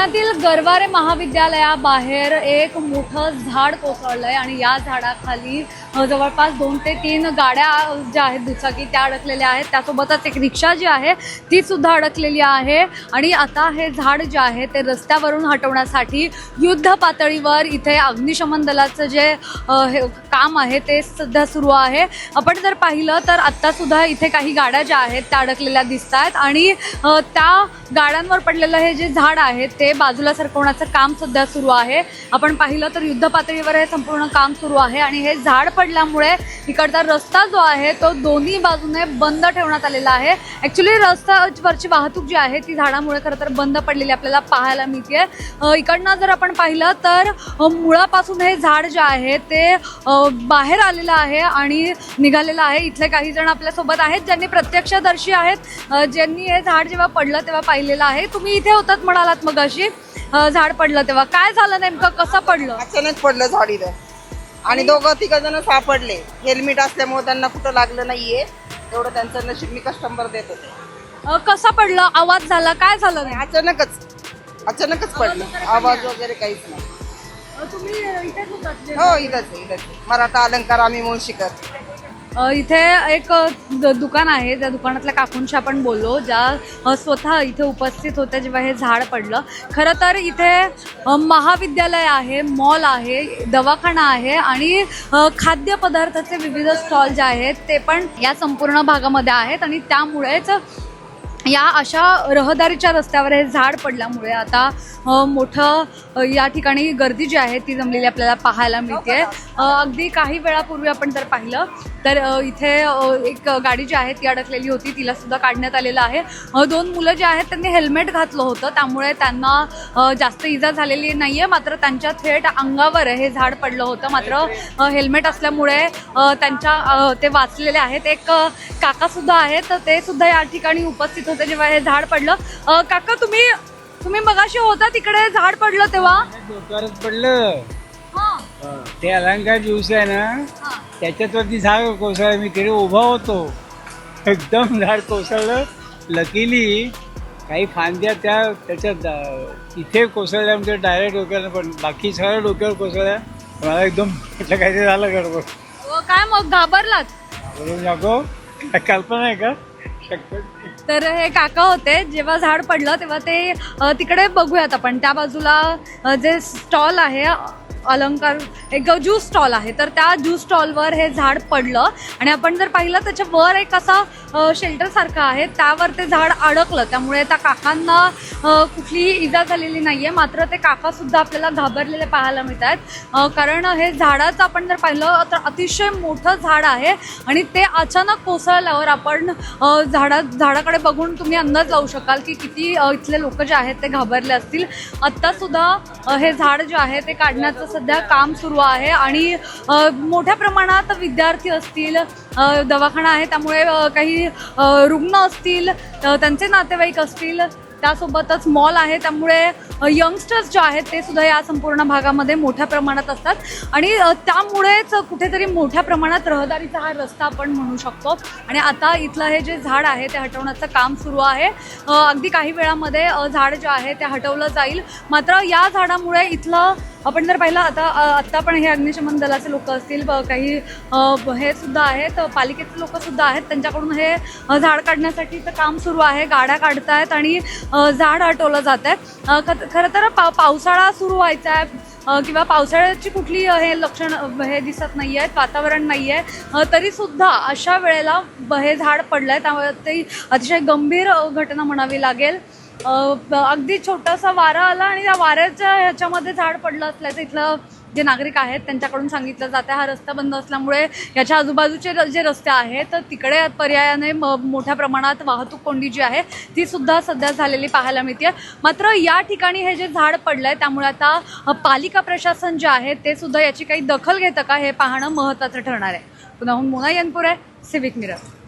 पुण्यातील गरवारे महाविद्यालयाबाहेर एक मोठं झाड कोसळलंय आणि या झाडाखाली जवळपास दोन ते तीन गाड्या ज्या आहेत दुचाकी त्या अडकलेल्या आहेत. त्यासोबतच एक रिक्षा जी आहे ती सुद्धा अडकलेली आहे. आणि आता हे झाड जे आहे ते रस्त्यावरून हटवण्यासाठी युद्ध पातळीवर इथे अग्निशमन दलाचं जे हे काम आहे ते सध्या सुरू आहे. आपण जर पाहिलं तर आत्ता सुद्धा इथे काही गाड्या ज्या आहेत त्या अडकलेल्या दिसत आहेत. आणि त्या गाड्यांवर पडलेलं हे जे झाड आहे ते बाजूला सरकवण्याचं काम सध्या सुरू आहे. आपण पाहिलं तर युद्ध पातळीवर हे संपूर्ण काम सुरू आहे. आणि हे झाड पडल्यामुळे इकडचा रस्ता जो आहे तो दोन्ही बाजूने बंद ठेवण्यात आलेला आहे. ॲक्च्युली रस्त्यावरची वाहतूक जी आहे ती झाडामुळे खरं तर बंद पडलेली आपल्याला पाहायला मिळते इकडनं जर आपण पाहिलं तर मुळापासून हे झाड जे आहे ते बाहेर आलेलं आहे आणि निघालेलं आहे. इथले काही जण आपल्यासोबत आहेत ज्यांनी प्रत्यक्षदर्शी आहेत. ज्यांनी हे झाड जेव्हा पडलं तेव्हा पाहिलेलं आहे. तुम्ही इथे होतात म्हणालात मग अशी झाड पडलं तेव्हा. काय झालं नेमकं? कसं पडलं? अचानक पडलं झाडीला आणि दोघं तिघ जण सापडले. हेल्मेट असल्यामुळे त्यांना कुठं लागलं नाहीये. एवढं त्यांचं नशीब मी कस्टमर देत. होते अ, कसं पडलं? आवाज झाला? काय झालं? नाही अचानकच. अचानकच पडलं. आवाज वगैरे काहीच नाही. तुम्ही हो इथंच आहे, इथंच. आहे. मराठा अलंकार आम्ही मुळशीकर इथे एक दुकान आहे. त्या दुकानातल्या काकूंशी आपण बोललो. ज्या स्वतः इथे उपस्थित होत्या जेव्हा हे झाड पडलं. खरं तर इथे महाविद्यालय आहे मॉल आहे दवाखाना आहे आणि खाद्यपदार्थाचे विविध स्टॉल जे आहेत ते पण या संपूर्ण भागामध्ये आहेत आणि त्यामुळेच या अशा रहदारीच्या रस्त्यावर हे झाड पडल्यामुळे आता मोठं या ठिकाणी गर्दी जी आहे ती जमलेली आपल्याला पाहायला मिळते. अगदी काही वेळापूर्वी आपण जर पाहिलं तर इथे एक गाडी जी आहे ती अडकलेली होती तिला सुद्धा काढण्यात आलेलं आहे. दोन मुलं जे आहेत त्यांनी हेल्मेट घातलं होतं त्यामुळे त्यांना जास्त इजा झालेली नाही आहे मात्र त्यांच्या थेट अंगावर हे झाड पडलं होतं. मात्र हेल्मेट असल्यामुळे त्यांच्या ते वाचलेले आहेत. एक काकासुद्धा आहेत ते सुद्धा या ठिकाणी उपस्थित होते. जेव्हा हे झाड पडलं अ, काका तुम्ही तुम्ही मगाशी होता तिकडे झाड पडलं तेव्हा? डोक्यावरच पडलं. हां. ते अलंकार ज्यूस आहे ना हां. त्याच्यात वरती झाड कोसळलं मी तिकडे उभा होतो. एकदम झाड कोसळलं. लकीली काही फांद्या त्या त्याच्यात अं, इथे कोसळल्या म्हणजे डायरेक्ट डोक्याला पण बाकी सगळ्या डोक्यावर कोसळल्या. मला एकदम म्हटलं काहीतरी झालं गडबड. अ, काय मग घाबरलात? बोलून नको कल्पना आहे का? तर हे काका होते जेव्हा झाड पडलं तेव्हा ते तिकडे बघूयात आपण. त्या बाजूला जे स्टॉल आहे अलंकार एक ज्यूस स्टॉल आहे. तर त्या ज्यूस स्टॉलवर हे झाड पडलं आणि आपण जर पाहिलं त्याच्या वर एक असा शेल्टर सारखं आहे. त्यावर ते झाड अडकलं. त्यामुळे त्या काकांना कुठलीही इजा झालेली नाही आहे मात्र ते काका सुद्धा आपल्याला घाबरलेले पाहायला मिळत आहेत कारण हे झाडाचं आपण जर पाहिलं तर अतिशय मोठं झाड आहे आणि ते अचानक कोसळल्यावर आपण झाडा झाडाकडे बघून तुम्ही अंदाज लावू शकाल की किती इथले लोक जे आहेत ते घाबरले असतील. आत्तासुद्धा हे झाड जे आहे ते काढण्याचं सध्या काम सुरू आहे आणि मोठ्या प्रमाणात विद्यार्थी असतील दवाखाना आहे त्यामुळे काही रुग्ण असतील त्यांचे नातेवाईक असतील त्यासोबतच मॉल आहे त्यामुळे यंगस्टर्स जे आहेत ते सुद्धा या संपूर्ण भागामध्ये मोठ्या प्रमाणात असतात. आणि त्यामुळेच कुठेतरी मोठ्या प्रमाणात रहदारीचा हा रस्ता आपण म्हणू शकतो. आणि आता इथलं हे जे झाड आहे ते हटवण्याचं काम सुरू आहे. अगदी काही वेळामध्ये झाड जे आहे ते हटवलं जाईल. मात्र या झाडामुळे इथलं आपण जर पाहिलं आता आत्ता पण हे अग्निशमन दलाचे लोक असतील ब- काही हे सुद्धा आहेत पालिकेचे लोक सुद्धा आहेत त्यांच्याकडून हे झाड काढण्यासाठीचं काम सुरू आहे गाड्या काढतायत आणि झाड हटवलं जात आहे खरं तर पा पावसाळा सुरू व्हायचा आहे किंवा पावसाळ्याची कुठली हे लक्षण हे दिसत नाही आहेत वातावरण नाही आहे तरी सुद्धा अशा वेळेला हे झाड पडलं आहे त्यामुळे ते अतिशय गंभीर घटना म्हणावी लागेल. अगदी छोटासा वारा आला आणि त्या वाऱ्याच्या ह्याच्यामध्ये झाड पडलं असल्याचं इथलं जे नागरिक आहेत त्यांच्याकडून सांगितलं जातं हा रस्ता बंद असल्यामुळे याच्या आजूबाजूचे जे रस्ते आहेत तर तिकडे पर्यायाने मोठ्या प्रमाणात वाहतूक कोंडी जी आहे ती सुद्धा सध्या झालेली पाहायला मिळते. मात्र या ठिकाणी हे जे झाड पडलंय त्यामुळे आता पालिका प्रशासन जे आहे ते सुद्धा याची काही दखल घेतं का हे पाहणं महत्त्वाचं ठरणार आहे. पुन्हा मोना यनपूर आहे सिविक मिरर